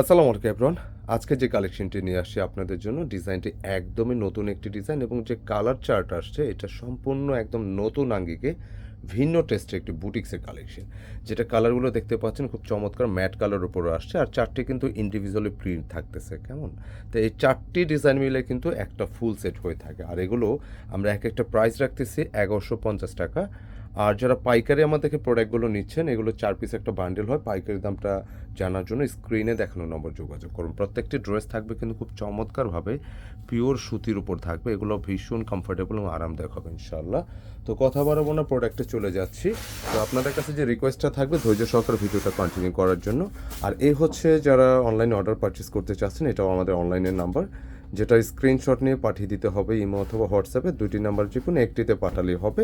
আসসালামু আলাইকুম এভরন আজকে যে কালেকশনটি নিয়ে আসছি আপনাদের জন্য, ডিজাইনটি একদমই নতুন একটি ডিজাইন এবং যে কালার চার্ট আসছে, এটা সম্পূর্ণ একদম নতুন আঙ্গিকে ভিন্ন টেস্টের একটি বুটিক্সের কালেকশন যেটা কালারগুলো দেখতে পাচ্ছেন, খুব চমৎকার ম্যাট কালার উপরে আসছে, আর চারটি কিন্তু ইন্ডিভিজুয়ালি প্রিন্ট থাকতেছে, কেমন? তো এই চারটি ডিজাইন মিলে কিন্তু একটা ফুল সেট হয়ে থাকে, আর এগুলো আমরা এক একটা প্রাইস রাখতেছি এগারোশো পঞ্চাশ টাকা। আর যারা পাইকারি আমাদেরকে প্রোডাক্টগুলো নিচ্ছেন, এগুলো চার পিস একটা বান্ডেল হয়। পাইকারি দামটা জানার জন্য স্ক্রিনে দেখানো নম্বর যোগাযোগ করুন। প্রত্যেকটি ড্রেস থাকবে কিন্তু খুব চমৎকারভাবে পিওর সুতির উপর থাকবে। এগুলো ভীষণ কমফোর্টেবল এবং আরামদায়ক হবে ইনশাল্লাহ তো কথা বাড়াবো না প্রোডাক্টে চলে যাচ্ছি। তো আপনাদের কাছে যে রিকোয়েস্টটা থাকবে, ধৈর্য সহকারে ভিডিওটা কন্টিনিউ করার জন্য। আর এই হচ্ছে যারা অনলাইনে অর্ডার পারচেস করতে চাচ্ছেন, এটাও আমাদের অনলাইনের নাম্বার যেটা স্ক্রিনশট নিয়ে পাঠিয়ে দিতে হবে ইমো অথবা হোয়াটসঅ্যাপে দুটি নাম্বার যে কোনো একটিতে পাঠালেই হবে।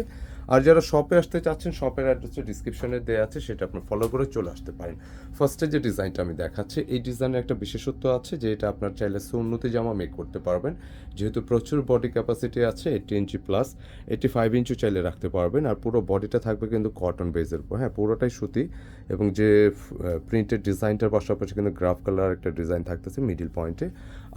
আর যারা শপে আসতে চাচ্ছেন শপের অ্যাড্রেসে ডিসক্রিপশনে দেওয়া আছে, সেটা আপনি ফলো করে চলে আসতে পারেন। ফার্স্টে যে ডিজাইনটা আমি দেখাচ্ছি, এই ডিজাইনের একটা বিশেষত্ব আছে যে এটা আপনার চাইলে সুন্নতি জামা মেক করতে পারবেন। যেহেতু প্রচুর বডি ক্যাপাসিটি আছে এইটি ইঞ্চি প্লাস এইটি ফাইভ ইঞ্চি চাইলে রাখতে পারবেন। আর পুরো বডিটা থাকবে কিন্তু কটন বেজের উপর। হ্যাঁ পুরোটাই সুতি এবং যে প্রিন্টের ডিজাইনটার পাশাপাশি কিন্তু গ্রাফ কালার একটা ডিজাইন থাকতেছে মিডিল পয়েন্টে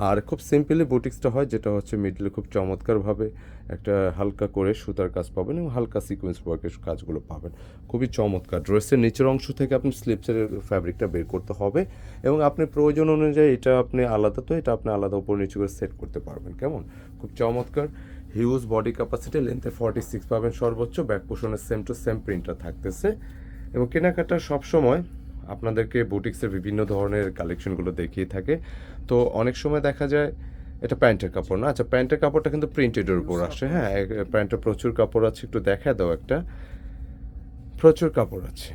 আর খুব সিম্পলি বুটিক্সটা হয়, যেটা হচ্ছে মিডলে খুব চমৎকারভাবে একটা হালকা করে সুতার কাজ পাবেন এবং হালকা সিকোয়েন্স ওয়ার্কের কাজগুলো পাবেন। খুবই চমৎকার। ড্রেসের নিচের অংশ থেকে আপনি স্লিপসের ফ্যাব্রিকটা বের করতে হবে এবং আপনি প্রয়োজন অনুযায়ী এটা আপনি আলাদা তো এটা আপনি আলাদা উপর নিচে করে সেট করতে পারবেন। কেমন? খুব চমৎকার। হিউজ বডি ক্যাপাসিটি লেন্থে ফর্টি সিক্স পাবেন সর্বোচ্চ ব্যাক পোষণের সেম টু সেম প্রিন্টার থাকতেছে। এবং কেনাকাটা সবসময় আপনাদেরকে বুটিক্সের বিভিন্ন ধরনের কালেকশনগুলো দেখিয়ে থাকে। তো অনেক সময় দেখা যায় এটা প্যান্টের কাপড় না? আচ্ছা প্যান্টের কাপড়টা কিন্তু প্রিন্টেডের উপর আসে হ্যাঁ? প্যান্টে প্রচুর কাপড় আছে, একটু দেখা দাও একটা। প্রচুর কাপড় আছে।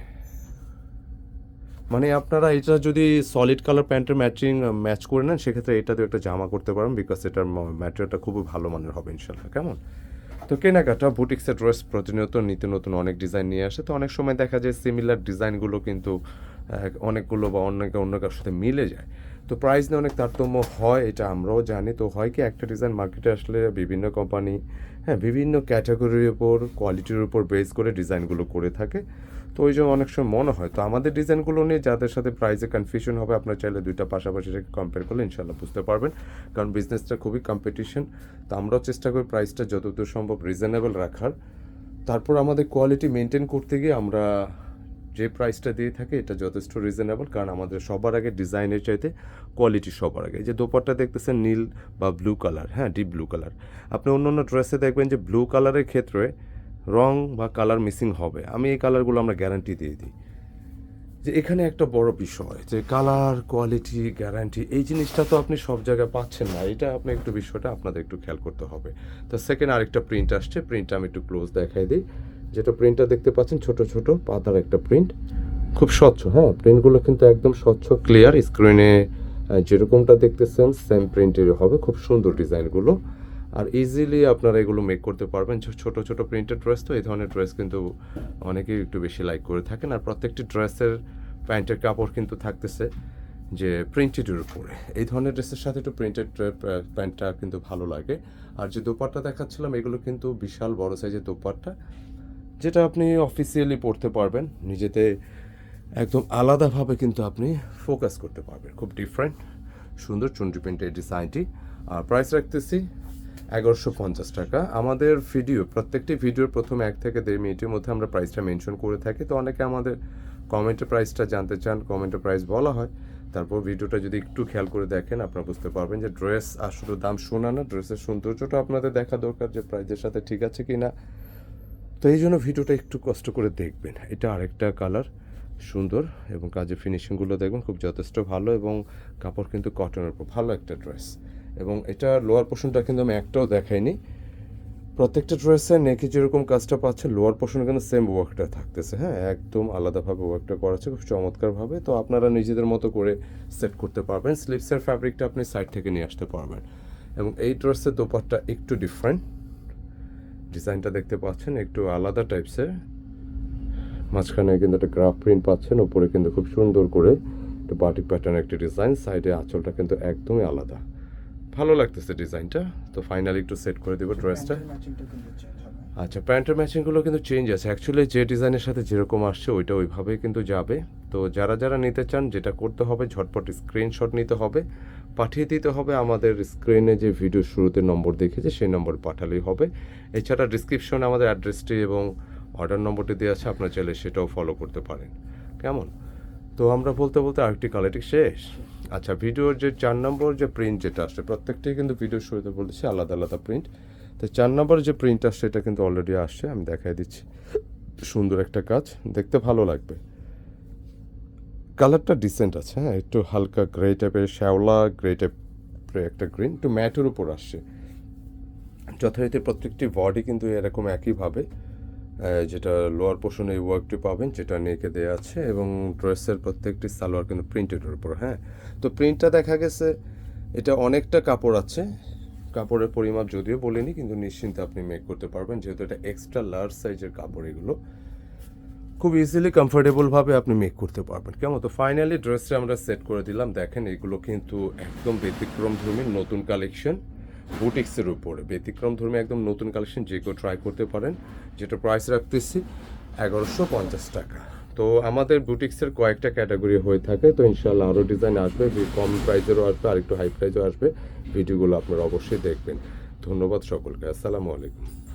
মানে আপনারা এটা যদি সলিড কালার প্যান্টের ম্যাচিং ম্যাচ করে নেন, সেক্ষেত্রে এটা দিয়ে একটা জামা করতে পারেন বিকজ এটার ম্যাটেরিয়ালটা খুবই ভালো মানের হবে ইনশাল্লাহ কেমন? তো কেনাকাটা বুটিক্সের ড্রেস প্রতিনিয়ত নিত্য নতুন অনেক ডিজাইন নিয়ে আসে। তো অনেক সময় দেখা যায় সিমিলার ডিজাইনগুলো কিন্তু অনেকগুলো বা অনেকে অন্য কারোর সাথে মিলে যায়। তো প্রাইস নিয়ে অনেক তারতম্য হয়, এটা আমরাও জানি। তো হয় কি, একটা ডিজাইন মার্কেটে আসলে বিভিন্ন কোম্পানি হ্যাঁ বিভিন্ন ক্যাটাগরির উপর কোয়ালিটির উপর বেস করে ডিজাইনগুলো করে থাকে। তো ওই জন্য অনেক সময় মনে হয়। তো আমাদের ডিজাইনগুলো নিয়ে যাদের সাথে প্রাইসে কনফিউশন হবে, আপনার চাইলে দুইটা পাশাপাশি রেখে কম্পেয়ার করলে ইনশাল্লাহ বুঝতে পারবেন। কারণ বিজনেসটা খুবই কম্পিটিশন তো আমরাও চেষ্টা করি প্রাইসটা যতদূর সম্ভব রিজনেবল রাখার। তারপর আমাদের কোয়ালিটি মেনটেন করতে গিয়ে আমরা যে প্রাইসটা দিয়ে থাকি, এটা যথেষ্ট রিজনেবল কারণ আমাদের সবার আগে ডিজাইনের চাইতে কোয়ালিটি সবার আগে। যে দোপাট্টা দেখতেছেন নীল বা ব্লু কালার হ্যাঁ ডিপ ব্লু কালার আপনি অন্য অন্য ড্রেসে দেখবেন যে ব্লু কালারের ক্ষেত্রে রং বা কালার মিসিং হবে। আমি এই কালারগুলো আমরা গ্যারান্টি দিয়ে দিই। যে এখানে একটা বড় বিষয়, যে কালার কোয়ালিটি গ্যারান্টি এই জিনিসটা তো আপনি সব জায়গায় পাচ্ছেন না। এটা আপনি একটু বিষয়টা আপনাদের একটু খেয়াল করতে হবে। তো সেকেন্ড আরেকটা প্রিন্ট আসছে। প্রিন্টটা আমি একটু ক্লোজ দেখাই দিই। যেটা প্রিন্টটা দেখতে পাচ্ছেন, ছোট ছোট, পাতার একটা প্রিন্ট খুব স্বচ্ছ হ্যাঁ প্রিন্টগুলো কিন্তু একদম স্বচ্ছ ক্লিয়ার স্ক্রিনে যেরকমটা দেখতেছেন সেম প্রিন্টের হবে, খুব সুন্দর ডিজাইনগুলো। আর ইজিলি আপনারা এগুলো মেক করতে পারবেন। ছোট ছোট প্রিন্টেড ড্রেস তো, এই ধরনের ড্রেস কিন্তু অনেকেই একটু বেশি লাইক করে থাকেন। আর প্রত্যেকটি ড্রেসের প্যান্টের কাপড় কিন্তু থাকতেছে যে প্রিন্টেডের উপরে। এই ধরনের ড্রেসের সাথে একটু প্রিন্টেড প্যান্টটা কিন্তু ভালো লাগে। আর যে দোপাট্টা দেখাচ্ছিলাম, এগুলো কিন্তু বিশাল বড় সাইজের দোপাট্টা। যেটা আপনি অফিসিয়ালি পড়তে পারবেন, নিজেতে একদম আলাদাভাবে কিন্তু আপনি ফোকাস করতে পারবেন। খুব ডিফারেন্ট সুন্দর চুন্ডি প্রিন্টের ডিজাইনটি আর প্রাইস রাখতেছি এগারোশো পঞ্চাশ টাকা। আমাদের ভিডিও প্রত্যেকটি ভিডিওর প্রথম এক থেকে দেড় মিনিটের মধ্যে আমরা প্রাইসটা মেনশন করে থাকি। তো অনেকে আমাদের কমেন্টের প্রাইসটা জানতে চান কমেন্টের প্রাইস বলা হয়। তারপর ভিডিওটা যদি একটু খেয়াল করে দেখেন, আপনারা বুঝতে পারবেন যে ড্রেস আসলে দাম শোনা না ড্রেসের সৌন্দর্যটা আপনাদের দেখা দরকার যে প্রাইসের সাথে ঠিক আছে কি না তো এই জন্য ভিডিওটা একটু কষ্ট করে দেখবেন। এটা আরেকটা কালার সুন্দর এবং কাজের ফিনিশিংগুলো দেখবেন, খুব যথেষ্ট ভালো এবং কাপড় কিন্তু কটনের উপর, ভালো একটা ড্রেস এবং এটা লোয়ার পোর্শনটা কিন্তু আমি একটাও দেখাইনি। প্রত্যেকটা ড্রেসে নেকে যেরকম কাজটা পাচ্ছে লোয়ার পোর্শনে কিন্তু সেম ওয়ার্কটা থাকতেছে হ্যাঁ? একদম আলাদাভাবে ওয়ার্কটা করা আছে খুব চমৎকারভাবে। তো আপনারা নিজেদের মতো করে সেট করতে পারবেন। স্লিপসের ফ্যাব্রিকটা আপনি সাইড থেকে নিয়ে আসতে পারবেন। এবং এই ড্রেসের দোপারটা একটু ডিফারেন্ট ডিজাইনটা দেখতে পাচ্ছেন একটু আলাদা টাইপসের। মাঝখানে কিন্তু একটা গ্রাফ প্রিন্ট পাচ্ছেন ওপরে কিন্তু খুব সুন্দর করে একটু বাটিক প্যাটার্ন একটি ডিজাইন সাইডে আঁচলটা কিন্তু একদমই আলাদা। ভালো লাগতেছে ডিজাইনটা তো ফাইনালি একটু সেট করে দেবো ড্রেসটা আচ্ছা প্যান্টের ম্যাচিংগুলো কিন্তু চেঞ্জ আছে। অ্যাকচুয়ালি যে ডিজাইনের সাথে যেরকম আসছে ওইটা ওইভাবেই কিন্তু যাবে। তো যারা যারা নিতে চান, যেটা করতে হবে, ঝটপট স্ক্রিনশট নিতে হবে। পাঠিয়ে দিতে হবে আমাদের স্ক্রিনে যে ভিডিও শুরুতে নম্বর দেখেছে, সেই নম্বর পাঠালেই হবে। এছাড়া ডিসক্রিপশনে আমাদের অ্যাড্রেসটি এবং অর্ডার নম্বরটি দেওয়া আছে, আপনার চাইলে সেটাও ফলো করতে পারেন। কেমন? তো আমরা বলতে বলতে আরেকটি কালেক্টিং শেষ। আচ্ছা ভিডিওর যে চার নম্বর যে প্রিন্ট যেটা আসছে, প্রত্যেকটাই কিন্তু ভিডিওর শুরুতে বলতেছি আলাদা আলাদা প্রিন্ট তো চার নম্বর যে প্রিন্ট আসছে, এটা কিন্তু অলরেডি আসছে, আমি দেখাই দিচ্ছি। সুন্দর একটা কাজ, দেখতে ভালো লাগবে। কালারটা ডিসেন্ট আছে হ্যাঁ? একটু হালকা গ্রে টাইপের শ্যাওলা গ্রে টাইপের একটা গ্রিন একটু ম্যাটের উপর আসছে। যথারীতি প্রত্যেকটি বডি কিন্তু এরকম একইভাবে যেটা লোয়ার পোর্শনে এই ওয়ার্কটি পাবেন, যেটা নেকে দেওয়া আছে এবং ড্রেসের প্রত্যেকটি সালোয়ার কিন্তু প্রিন্টেডের উপর হ্যাঁ? তো প্রিন্টটা দেখা গেছে, এটা অনেকটা কাপড় আছে, কাপড়ের পরিমাপ যদিও বলিনি, কিন্তু নিশ্চিন্তে আপনি মেক করতে পারবেন, যেহেতু এটা এক্সট্রা লার্জ সাইজের কাপড় এগুলো। খুব ইজিলি কমফোর্টেবলভাবে আপনি মেক করতে পারবেন। কেমন? তো ফাইনালি ড্রেসটা আমরা সেট করে দিলাম। দেখেন এগুলো কিন্তু একদম ব্যতিক্রম ধর্মীর নতুন কালেকশন বুটিক্সের উপরে। ব্যতিক্রম ধর্মী একদম নতুন কালেকশন যে কেউ ট্রাই করতে পারেন, যেটা প্রাইস রাখতেছি এগারোশো পঞ্চাশ টাকা। তো আমাদের বুটিক্সের কয়েকটা ক্যাটাগরি হয়ে থাকে। তো ইনশাল্লাহ আরও ডিজাইন আসবে কম প্রাইজেরও আসবে আর একটু হাই প্রাইজও আসবে। ভিডিওগুলো আপনারা অবশ্যই দেখবেন। ধন্যবাদ সকলকে। আসসালামু আলাইকুম।